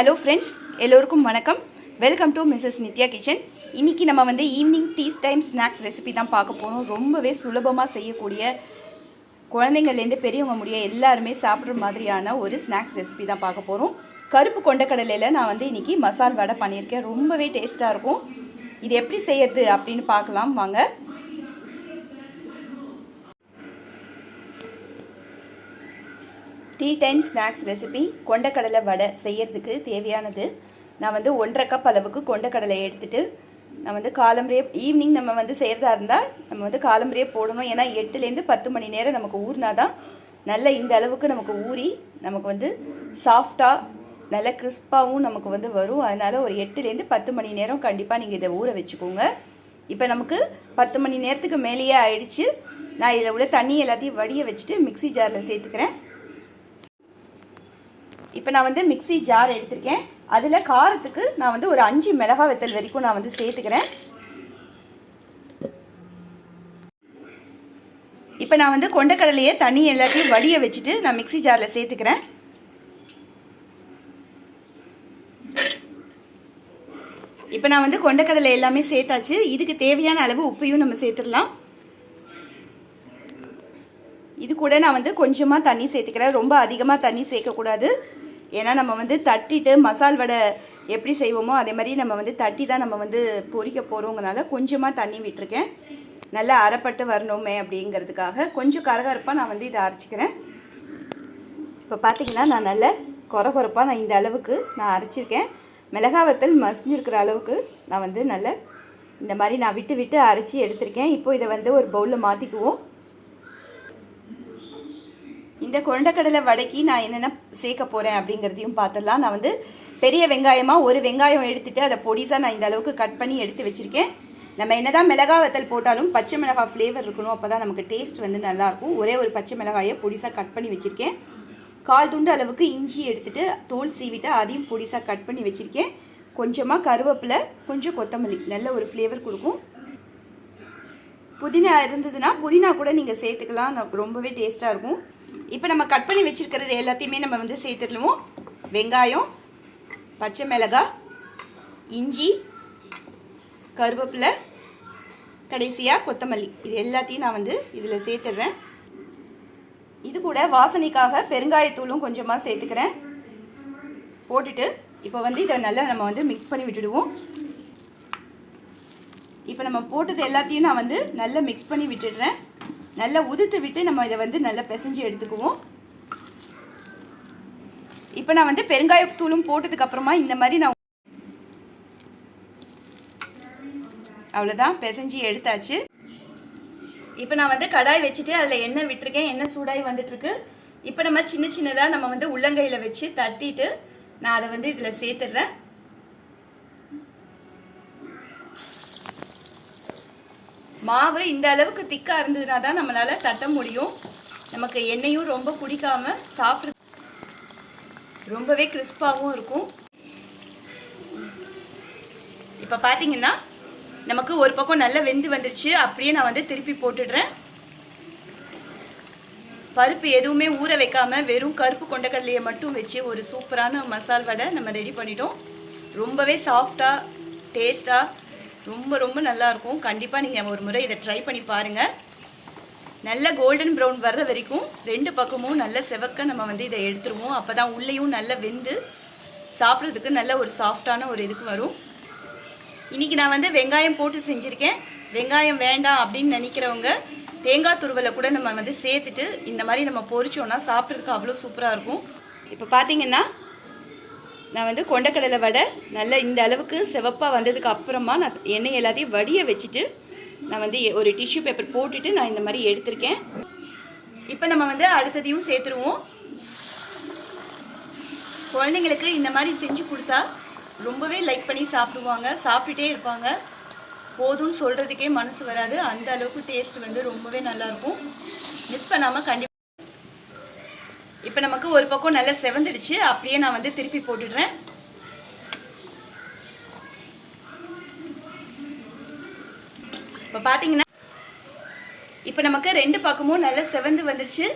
Hello friends எல்லோருக்கும் வணக்கம். Welcome to Mrs Nithya kitchen இன்றைக்கி நம்ம வந்து evening tea time snacks recipe தான் பார்க்க போகிறோம் ரொம்பவே சுலபமாக செய்யக்கூடிய குழந்தைங்கள்லேருந்து பெரியவங்க முடிய எல்லாருமே சாப்பிட்ற மாதிரியான ஒரு ஸ்நாக்ஸ் ரெசிபி தான் பார்க்க போகிறோம் கருப்பு கொண்டக்கடலையில் நான் வந்து இன்றைக்கி மசால் வடை பண்ணியிருக்கேன். ரொம்பவே டேஸ்ட்டாக இருக்கும். இது எப்படி செய்யறது அப்படின்னு பார்க்கலாம். வாங்க. டீ டைம் ஸ்நாக்ஸ் ரெசிபி கொண்டக்கடலை வடை செய்யறதுக்கு தேவையானது. நான் வந்து ஒன்றரை கப் அளவுக்கு கொண்டக்கடலை எடுத்துகிட்டு நான் வந்து காலம்பரையே ஈவினிங் நம்ம வந்து செய்கிறதா இருந்தால் நம்ம வந்து காலம்பரையே போடணும். ஏன்னா எட்டுலேருந்து பத்து மணி நேரம் நமக்கு ஊறினா தான் நல்ல இந்த அளவுக்கு நமக்கு ஊறி நமக்கு வந்து சாஃப்டாக நல்ல கிறிஸ்பாகவும் நமக்கு வந்து வரும். அதனால் ஒரு எட்டுலேருந்து பத்து மணி நேரம் கண்டிப்பாக நீங்கள் இதை ஊற வச்சுக்கோங்க. இப்போ நமக்கு பத்து மணி நேரத்துக்கு மேலேயே ஆயிடுச்சு. நான் இதில் உள்ள தண்ணி எல்லாத்தையும் வடிய வச்சுட்டு மிக்ஸி ஜாரில் சேர்த்துக்கிறேன். இப்போ நான் வந்து மிக்ஸி ஜார் எடுத்திருக்கேன். அதில் காரத்துக்கு நான் வந்து ஒரு அஞ்சு மிளகா வெத்தல் வரைக்கும் நான் வந்து சேர்த்துக்கிறேன். இப்போ நான் வந்து கொண்டக்கடலையே தண்ணி எல்லாத்தையும் வடிய வச்சுட்டு நான் மிக்ஸி ஜாரில் சேர்த்துக்கிறேன். இப்போ நான் வந்து கொண்டக்கடலை எல்லாமே சேர்த்தாச்சு. இதுக்கு தேவையான அளவு உப்பையும் நம்ம சேர்த்துடலாம். இது கூட நான் வந்து கொஞ்சமாக தண்ணி சேர்த்துக்கிறேன். ரொம்ப அதிகமாக தண்ணி சேர்க்கக்கூடாது. ஏன்னா நம்ம வந்து தட்டிட்டு மசால் வடை எப்படி செய்வோமோ அதே மாதிரி நம்ம வந்து தட்டி தான் நம்ம வந்து பொறிக்க போகிறோங்கிறனால கொஞ்சமாக தண்ணி விட்டுருக்கேன். நல்லா அரைப்பட்டு வரணுமே அப்படிங்கிறதுக்காக கொஞ்சம் கரகரப்பாக நான் வந்து இதை அரைச்சிக்கிறேன். இப்போ பார்த்தீங்கன்னா நான் நல்ல குறகுறப்பாக நான் இந்த அளவுக்கு நான் அரைச்சிருக்கேன். மிளகா வத்தல் மசிஞ்சிருக்கிற அளவுக்கு நான் வந்து நல்ல இந்த மாதிரி நான் விட்டு விட்டு அரைச்சி எடுத்திருக்கேன். இப்போ இதை வந்து ஒரு பவுலில் மாற்றிக்குவோம் இந்த கொண்டக்கடலை வடைக்கு நான் என்னென்ன சேர்க்க போகிறேன் அப்படிங்கிறதையும் பார்த்துடலாம். நான் வந்து பெரிய வெங்காயமாக ஒரு வெங்காயம் எடுத்துகிட்டு அதை பொடிசாக நான் இந்த அளவுக்கு கட் பண்ணி எடுத்து வச்சுருக்கேன். நம்ம என்னதான் மிளகா வத்தல் போட்டாலும் பச்சை மிளகாய் ஃப்ளேவர் இருக்கணும் அப்போ தான் நமக்கு டேஸ்ட் வந்து நல்லாயிருக்கும் ஒரே ஒரு பச்சை மிளகாயை பொடிசாக கட் பண்ணி வச்சுருக்கேன். கால் துண்டு அளவுக்கு இஞ்சி எடுத்துகிட்டு தோல் சீவிட்டு அதையும் பொடிசாக கட் பண்ணி வச்சுருக்கேன். கொஞ்சமாக கருவேப்பிலை கொஞ்சம் கொத்தமல்லி நல்ல ஒரு ஃப்ளேவர் கொடுக்கும். புதினா இருந்ததுன்னா புதினா கூட நீங்கள் சேர்த்துக்கலாம். நமக்கு ரொம்பவே டேஸ்ட்டாக இருக்கும். இப்போ நம்ம கட் பண்ணி வச்சுருக்கிறது எல்லாத்தையுமே நம்ம வந்து சேர்த்துடுவோம் வெங்காயம் பச்சை மிளகாய் இஞ்சி கருவேப்பிலை கடைசியாக கொத்தமல்லி. இது எல்லாத்தையும் நான் வந்து இதில் சேர்த்துடுறேன். இது கூட வாசனைக்காக பெருங்காயத்தூளும் கொஞ்சமாக சேர்த்துக்கிறேன். போட்டுட்டு இப்போ வந்து இதை நல்லா நம்ம வந்து மிக்ஸ் பண்ணி விட்டுடுவோம். இப்போ நம்ம போட்டது எல்லாத்தையும் நான் வந்து நல்லா மிக்ஸ் பண்ணி விட்டுடுறேன். நல்லா உதுத்து விட்டு நம்ம இதை வந்து நல்லா பிசைஞ்சு எடுத்துக்குவோம். இப்போ நான் வந்து பெருங்காயத்தூளும் போட்டதுக்கப்புறமா இந்த மாதிரி நான் அவ்வளோதான் பிசைஞ்சு எடுத்தாச்சு. இப்போ நான் வந்து கடாய் வச்சுட்டு அதில் எண்ணெய் விட்டுருக்கேன். எண்ணெய் சூடாகி வந்துட்டுருக்கு. இப்போ நம்ம சின்ன சின்னதாக நம்ம வந்து உள்ளங்கையில் வச்சு தட்டிட்டு நான் அதை வந்து இதில் சேர்த்துடுறேன். மாவு இந்த அளவுக்கு திக்காக இருந்ததுனா தான் நம்மளால் தட்ட முடியும். நமக்கு எண்ணெயும் ரொம்ப குடிக்காம சாப்பிட்ற ரொம்பவே கிறிஸ்பாகவும் இருக்கும். இப்போ பார்த்தீங்கன்னா நமக்கு ஒரு பக்கம் நல்லா வெந்து வந்துருச்சு. அப்படியே நான் வந்து திருப்பி போட்டுடுறேன். பருப்பு எதுவுமே ஊற வைக்காம வெறும் கருப்பு கொண்டக்கடலையை மட்டும் வச்சு ஒரு சூப்பரான மசால் வடை நம்ம ரெடி பண்ணிட்டோம். ரொம்பவே சாஃப்டாக டேஸ்ட்டாக ரொம்ப ரொம்ப நல்லாயிருக்கும். கண்டிப்பாக நீங்கள் ஒரு முறை இதை ட்ரை பண்ணி பாருங்கள் நல்ல கோல்டன் ப்ரௌன் வர்ற வரைக்கும் ரெண்டு பக்கமும் நல்ல செவக்க நம்ம வந்து இதை எடுத்துருவோம். அப்போ தான் உள்ளேயும் நல்ல வெந்து சாப்பிட்றதுக்கு நல்ல ஒரு சாஃப்டான ஒரு இதுக்கு வரும். இன்றைக்கி நான் வந்து வெங்காயம் போட்டு செஞ்சுருக்கேன். வெங்காயம் வேண்டாம் அப்படின்னு நினைக்கிறவங்க தேங்காய் துருவலை கூட நம்ம வந்து சேர்த்துட்டு இந்த மாதிரி நம்ம பொரிச்சோன்னா சாப்பிட்றதுக்கு அவ்வளோ சூப்பராக இருக்கும். இப்போ பார்த்தீங்கன்னா நான் வந்து கொண்டக்கடலை வடை நல்ல இந்த அளவுக்கு சிவப்பாக வந்ததுக்கு அப்புறமா நான் எண்ணெய் எல்லாத்தையும் வடிய வச்சுட்டு நான் வந்து ஒரு டிஷ்யூ பேப்பர் போட்டுட்டு நான் இந்த மாதிரி எடுத்திருக்கேன். இப்போ நம்ம வந்து அடுத்ததையும் சேர்த்துருவோம். குழந்தைங்களுக்கு இந்த மாதிரி செஞ்சு கொடுத்தா ரொம்பவே லைக் பண்ணி சாப்பிடுவாங்க சாப்பிட்டுட்டே இருப்பாங்க. போதும்னு சொல்கிறதுக்கே மனசு வராது. அந்த அளவுக்கு டேஸ்ட் வந்து ரொம்பவே நல்லாயிருக்கும் மிஸ் பண்ணாமல் கண்டிப்பாக இப்போ நமக்கு ஒரு பக்கம் நல்லா செவந்துடுச்சு. அப்படியே நான் வந்து திருப்பி போட்டுடுறேன். இப்போ பார்த்தீங்கன்னா இப்போ நமக்கு ரெண்டு பக்கமும் நல்லா செவந்து வந்துடுச்சு.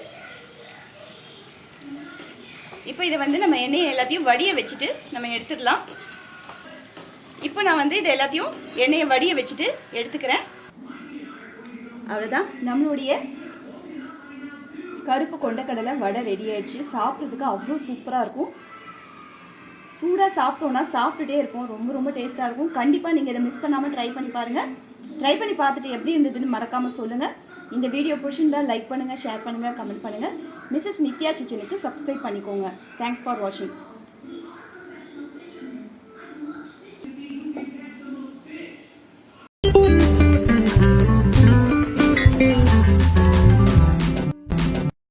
இப்போ இதை வந்து நம்ம எண்ணெயை எல்லாத்தையும் வடிய வச்சுட்டு நம்ம எடுத்துடலாம். இப்போ நான் வந்து இதை எல்லாத்தையும் எண்ணெயை வடிய வச்சுட்டு எடுத்துக்கிறேன். அவ்வளோதான் நம்மளுடைய கருப்பு கொண்டக்கடலை வடை ரெடி ஆயிடுச்சு. சாப்பிட்றதுக்கு அவ்வளோ சூப்பராக இருக்கும். சூடாக சாப்பிட்டோன்னா சாப்பிட்டுட்டே இருக்கும் ரொம்ப ரொம்ப டேஸ்ட்டாக இருக்கும். கண்டிப்பாக நீங்கள் இதை மிஸ் பண்ணாமல் ட்ரை பண்ணி பாருங்கள் ட்ரை பண்ணி பார்த்துட்டு எப்படி இருந்ததுன்னு மறக்காமல் சொல்லுங்கள் இந்த வீடியோ பிடிச்சிருந்தால் லைக் பண்ணுங்கள் ஷேர் பண்ணுங்கள் கமெண்ட் பண்ணுங்கள் மிஸ்ஸஸ் நித்யா கிச்சனுக்கு சப்ஸ்கிரைப் பண்ணிக்கோங்க. தேங்க்ஸ் ஃபார் வாட்சிங்